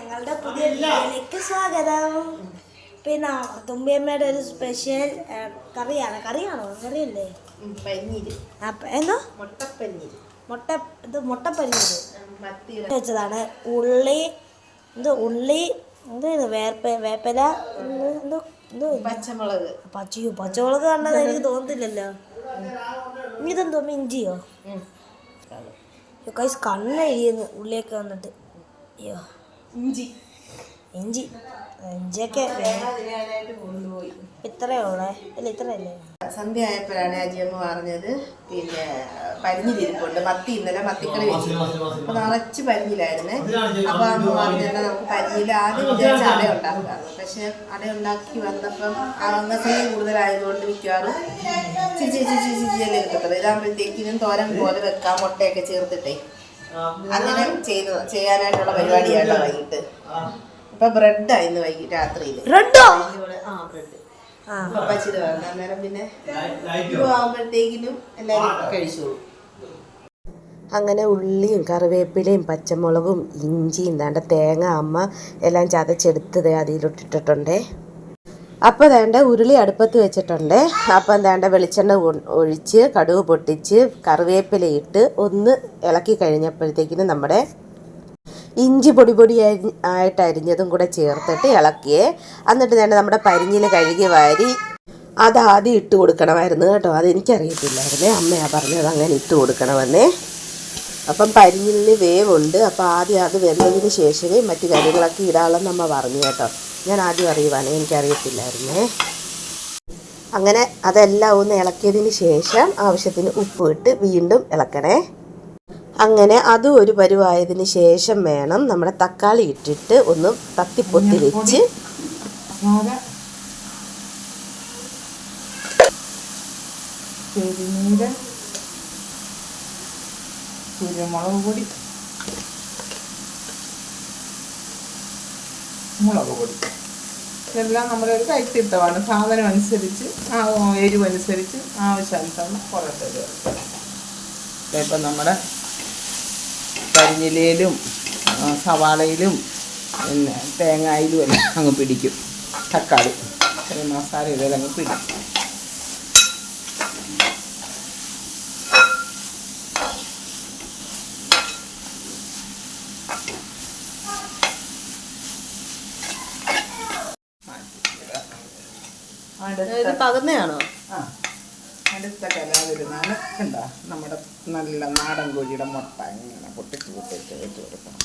ഞങ്ങളുടെ പുതിയ വീഡിയോയിലേക്ക് സ്വാഗതം. പിന്നെ തുമ്പിയമ്മയുടെ ഒരു സ്പെഷ്യൽ കറിയാണ്. കറിയാണോ? കറിയല്ലേ? അപ്പ എന്തോ? മുട്ട ഇത് മുട്ടപ്പരിഞ്ഞത് വെച്ചതാണ്. ഉള്ളി എന്തോ ഉള്ളി എന്തോ ഇത് വേർപ്പ വേപ്പല എന്തോ എന്തോ എന്തോ പച്ചമുളക്. പച്ചയോ പച്ചമുളക് കണ്ടത് എനിക്ക് തോന്നുന്നില്ലല്ലോ ഇതെന്തോ ഇഞ്ചിയോ. കൈസ് കണ്ണെഴിയുന്നു ഉള്ളിയൊക്കെ വന്നിട്ട്. അയ്യോ ഇഞ്ചി. ഇഞ്ചി. ഇഞ്ചിയൊക്കെ കൊണ്ടുപോയി. ഇത്രയേ ഉള്ളേ? അല്ല ഇത്രയല്ലേ? സന്ധ്യ ആയപ്പോഴാണ് അജിയമ്മ പറഞ്ഞത്. പിന്നെ പരിഞ്ഞിലിരിപ്പുണ്ട് മത്തി ഇന്നലെ മത്തിക്കറി വെച്ചു. അപ്പൊ നിറച്ച് പരിഞ്ഞിലായിരുന്നേ. അപ്പൊ അമ്മ പറഞ്ഞത് നമുക്ക് പരിഞ്ഞിൽ ആദ്യം വിചാരിച്ച അട ഉണ്ടാക്കാറുണ്ട് പക്ഷെ അട ഉണ്ടാക്കി വന്നപ്പം അംഗസംഖ്യ കൂടുതലായതുകൊണ്ട് മിക്കവാറും ചിരി ചിരി ചിരി ചിരിയല്ലേ കിട്ടത്തുള്ളൂ. ഇതാകുമ്പോഴത്തേക്കിനും തോരൻ പോലെ വെക്കാം മുട്ടയൊക്കെ ചേർത്തിട്ടേ. അങ്ങനെ ചെയ്തു ചെയ്യാനായിട്ടുള്ള പരിപാടിയാണ് വൈകിട്ട്. ഇപ്പൊ ബ്രെഡാ ഇന്ന് വൈകിട്ട് രാത്രിയിൽ റെഡോ ആ ബ്രെഡ്. ആ. പച്ചിരി പറഞ്ഞു അന്നേരം പിന്നെ ആകുമ്പോഴത്തേക്കിനും എല്ലാവരും കഴിച്ചോളൂ. അങ്ങനെ ഉള്ളിയും കറിവേപ്പിലയും പച്ചമുളകും ഇഞ്ചിയും താണ്ട തേങ്ങ അമ്മ എല്ലാം ചതച്ചെടുത്തത് അതിലിട്ടിട്ടുണ്ടേ അപ്പോൾ വേണ്ട ഉരുളി അടുപ്പത്ത് വെച്ചിട്ടുണ്ട്. അപ്പം വേണ്ട വെളിച്ചെണ്ണ ഒഴിച്ച് കടുക് പൊട്ടിച്ച് കറിവേപ്പില ഇട്ട് ഒന്ന് ഇളക്കി കഴിഞ്ഞപ്പോഴത്തേക്കിനും നമ്മുടെ ഇഞ്ചി പൊടി പൊടി ആയിട്ട് അരിഞ്ഞതും കൂടെ ചേർത്തിട്ട് ഇളക്കിയേ. എന്നിട്ട് വേണ്ട നമ്മുടെ പരിഞ്ഞിൽ കഴുകി വാരി അത് ആദ്യം ഇട്ട് കൊടുക്കണമായിരുന്നു കേട്ടോ. അതെനിക്കറിയത്തില്ലായിരുന്നേ. അമ്മയാ പറഞ്ഞത് അങ്ങനെ ഇട്ട് കൊടുക്കണമെന്നേ. അപ്പം പരിഞ്ഞിലിന് വേവുണ്ട്. അപ്പം ആദ്യം അത് വെന്തതിന് ശേഷമേ മറ്റു കാര്യങ്ങളൊക്കെ ഇടാമെന്ന് അമ്മ പറഞ്ഞു കേട്ടോ. ഞാൻ ആദ്യം അറിയുവാണ് എനിക്കറിയത്തില്ലായിരുന്നേ. അങ്ങനെ അതെല്ലാം ഒന്ന് ഇളക്കിയതിന് ശേഷം ആവശ്യത്തിന് ഉപ്പ് ഇട്ട് വീണ്ടും ഇളക്കണേ. അങ്ങനെ അതും ഒരു പരുവായതിന് ശേഷം വേണം നമ്മുടെ തക്കാളി ഇട്ടിട്ട് ഒന്ന് തത്തിപ്പൊത്തി വെച്ച് പെരുനീര് കുരുമുളക് പൊടി മുളക് പൊടി. ഇതെല്ലാം നമ്മളൊരു കൈത്തിട്ടമാണ് സാധനം അനുസരിച്ച് ആ എരിവ് അനുസരിച്ച് ആവശ്യാനുസരണം കുറച്ച് ഇപ്പം നമ്മുടെ കരിഞ്ഞിലയിലും സവാളയിലും പിന്നെ തേങ്ങായിലും എല്ലാം അങ്ങ് പിടിക്കും. തക്കാളി ചെറിയ മസാല ഇതെല്ലാം അങ്ങ് പിടിക്കും. അടുത്ത പകുന്നയാണോ അടുത്ത കലാവിരുന്നാണ്. കണ്ടോ നമ്മുടെ നല്ല നാടൻ കോഴിയുടെ മുട്ട ഇങ്ങനെ പൊട്ടിച്ച് പൊട്ടിച്ച് വെച്ച് കൊടുക്കണം.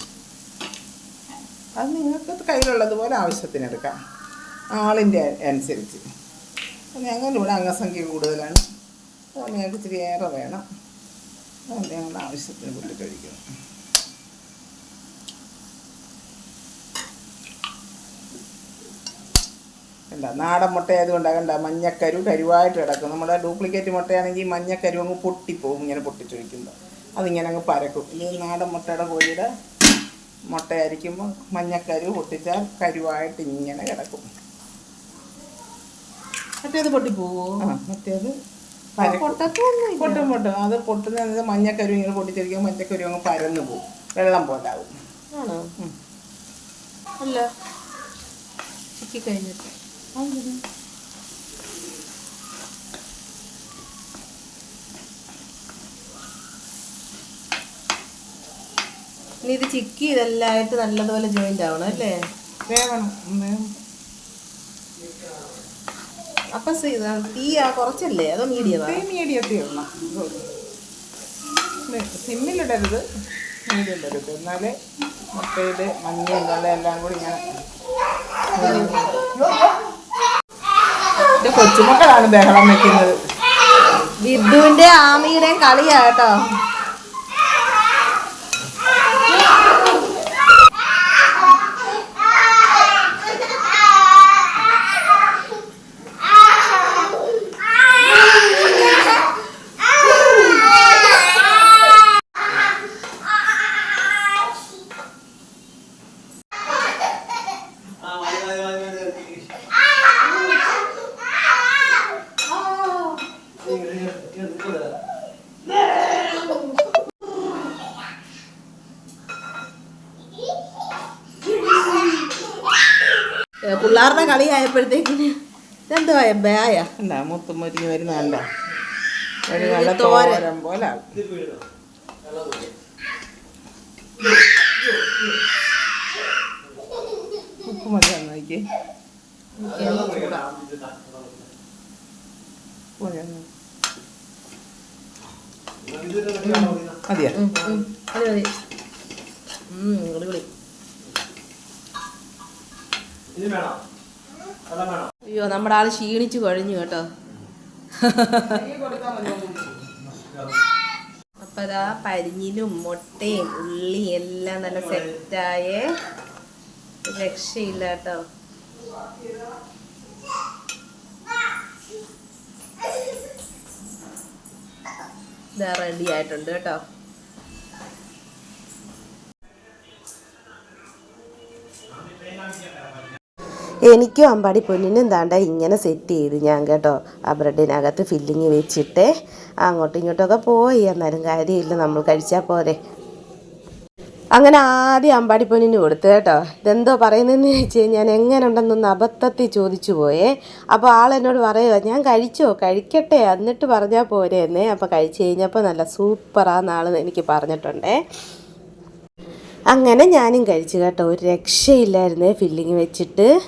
അത് നിങ്ങൾക്ക് കയ്യിലുള്ളതുപോലെ ആവശ്യത്തിന് എടുക്കാം. ആളിന്റെ അനുസരിച്ച്. ഞങ്ങളുടെ ഇവിടെ അംഗസംഖ്യ കൂടുതലാണ്. അപ്പോൾ നിങ്ങൾക്ക് ഇച്ചിരി ഏറെ വേണം. അത് ഞങ്ങളുടെ ആവശ്യത്തിന് പൊട്ടി കഴിക്കണം. കണ്ട. നാടൻ മുട്ട ആയതുകൊണ്ട് കണ്ട മഞ്ഞക്കരു കരുവായിട്ട് കിടക്കും. നമ്മുടെ ഡ്യൂപ്ലിക്കേറ്റ് മുട്ടയാണെങ്കിൽ മഞ്ഞക്കരു അങ്ങ് പൊട്ടിപ്പോവും ഇങ്ങനെ പൊട്ടിച്ചൊഴിക്കുമ്പോൾ അതിങ്ങനെ അങ്ങ് പരക്കും. ഇത് നാടൻ മുട്ടയുടെ കോഴിയുടെ മുട്ടയായിരിക്കുമ്പോൾ മഞ്ഞക്കരു പൊട്ടിച്ചാൽ കരുവായിട്ട് ഇങ്ങനെ കിടക്കും. മറ്റേത് പൊട്ടിപ്പോവോ? ആ മറ്റേത് പൊട്ടും പൊട്ടും. അത് പൊട്ടുന്നത് മഞ്ഞക്കരു ഇങ്ങനെ പൊട്ടിച്ചൊഴിക്കുമ്പോൾ മഞ്ഞക്കരു അങ്ങ് പരന്നു പോകും. വെള്ളം പോലാവും. ആണോ? അല്ല. ചിക്കി കഴിഞ്ഞിട്ട് ഇനി ഇത് ചിക്കി ഇതെല്ലായിട്ട് നല്ലതുപോലെ ജോയിന്റ് ആവണം അല്ലേ? വേവണം വേവണം. അപ്പൊ തീ ആ കുറച്ചല്ലേ? അതോ മീഡിയം മീഡിയത്തിൽ ഇടണം സിമ്മിലിടരുത്. മീഡിയത്തിലിടരുത് എന്നാലേ മുട്ടയിൽ മഞ്ഞയും വെള്ളം എല്ലാം കൂടി ഇങ്ങനെ എന്റെ കൊച്ചുമക്കളാണ് ബഹളം വെക്കുന്നത്. വിദ്യുവിന്റെ ആമിയുടെയും കളിയാ പിള്ളേരുടെ കളി ആയപ്പോഴത്തേക്കിന് എന്തുവാ ബായ എന്താ മുത്തും മുരിഞ്ഞ് വരുന്നതല്ല ഒരു നല്ല ഒരു തോരൻ. തോരൻ പോലെ. ആകും. ഉപ്പ് മതി. നോക്കി മതിയാ? അയ്യോ നമ്മുടെ ആൾ ക്ഷീണിച്ചു കഴിഞ്ഞു കേട്ടോ. അപ്പൊ അതാ പരിഞ്ഞിലും മുട്ടയും ഉള്ളിയും എല്ലാം നല്ല സെറ്റായ. രക്ഷയില്ല കേട്ടോ. ഇതാ റെഡി ആയിട്ടുണ്ട് കേട്ടോ. എനിക്കും അമ്പാടി പൊന്നിനും താണ്ട ഇങ്ങനെ സെറ്റ് ചെയ്ത് ഞാൻ കേട്ടോ ആ ബ്രെഡിനകത്ത് ഫില്ലിങ് വെച്ചിട്ട് അങ്ങോട്ടും ഇങ്ങോട്ടൊക്കെ പോയി. എന്നാലും കാര്യമില്ല നമ്മൾ കഴിച്ചാൽ പോരെ. അങ്ങനെ ആദ്യം അമ്പാടി പൊന്നിന് കൊടുത്തു കേട്ടോ. ഇതെന്തോ പറയുന്നതെന്ന് വെച്ച് ഞാൻ എങ്ങനെ ഉണ്ടെന്നൊന്ന് അബദ്ധത്തിൽ ചോദിച്ചു പോയേ. അപ്പോൾ ആൾ എന്നോട് പറയുക ഞാൻ കഴിച്ചോ? കഴിക്കട്ടെ എന്നിട്ട് പറഞ്ഞാൽ പോരെ എന്നേ. അപ്പോൾ കഴിച്ചു കഴിഞ്ഞപ്പോൾ നല്ല സൂപ്പറാന്ന് എനിക്ക് പറഞ്ഞിട്ടുണ്ടേ. അങ്ങനെ ഞാനും കഴിച്ചു കേട്ടോ. ഒരു രക്ഷയില്ലായിരുന്നേ ഫില്ലിങ് വെച്ചിട്ട്.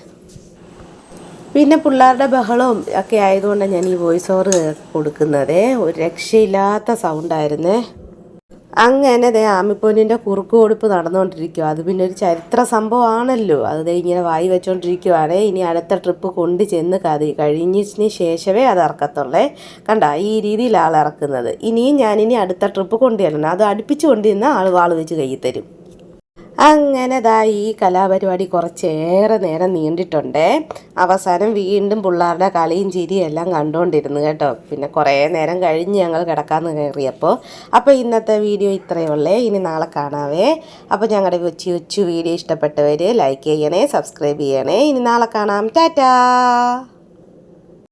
പിന്നെ പിള്ളേരുടെ ബഹളവും ഒക്കെ ആയതുകൊണ്ടാണ് ഞാൻ ഈ വോയിസ് ഓവർ കൊടുക്കുന്നത്. ഒരു രക്ഷയില്ലാത്ത സൗണ്ടായിരുന്നേ അങ്ങനെ ദേ ആമിപ്പൊന്നിന്റെ കുറുക്ക് കൊടുപ്പ് നടന്നുകൊണ്ടിരിക്കുക അത് പിന്നെ ഒരു ചരിത്ര സംഭവമാണല്ലോ. അത് ദേ ഇങ്ങനെ വായി വെച്ചുകൊണ്ടിരിക്കുവാണ് ഇനി അടുത്ത ട്രിപ്പ് കൊണ്ട് ചെന്ന് കതി കഴിഞ്ഞതിന് ശേഷമേ അത് ഇറക്കത്തുള്ളേ. കണ്ട ഈ രീതിയിൽ ആൾ ഇറക്കുന്നത്. ഇനിയും ഞാനിനി അടുത്ത ട്രിപ്പ് കൊണ്ടുചെല്ലണം. അത് അടുപ്പിച്ച് കൊണ്ടുവന്ന ആൾ വാൾ വെച്ച് കയ്യിൽ തരും. അങ്ങനെ ദാ ഈ കലാപരിപാടി കുറച്ചേറെ നേരം നീണ്ടിട്ടുണ്ട്. അവസാനം വീണ്ടും പിള്ളേരുടെ കളിയും ചിരിയും എല്ലാം കണ്ടുകൊണ്ടിരുന്നു കേട്ടോ. പിന്നെ കുറേ നേരം കഴിഞ്ഞ് ഞങ്ങൾ കിടക്കാമെന്ന് കയറിയപ്പോൾ അപ്പോൾ ഇന്നത്തെ വീഡിയോ ഇത്രയേ ഉള്ളേ. ഇനി നാളെ കാണാവേ. അപ്പോൾ ഞങ്ങളുടെ കൊച്ചു കൊച്ചു വീഡിയോ ഇഷ്ടപ്പെട്ടവർ ലൈക്ക് ചെയ്യണേ സബ്സ്ക്രൈബ് ചെയ്യണേ. ഇനി നാളെ കാണാം. ടാറ്റാ!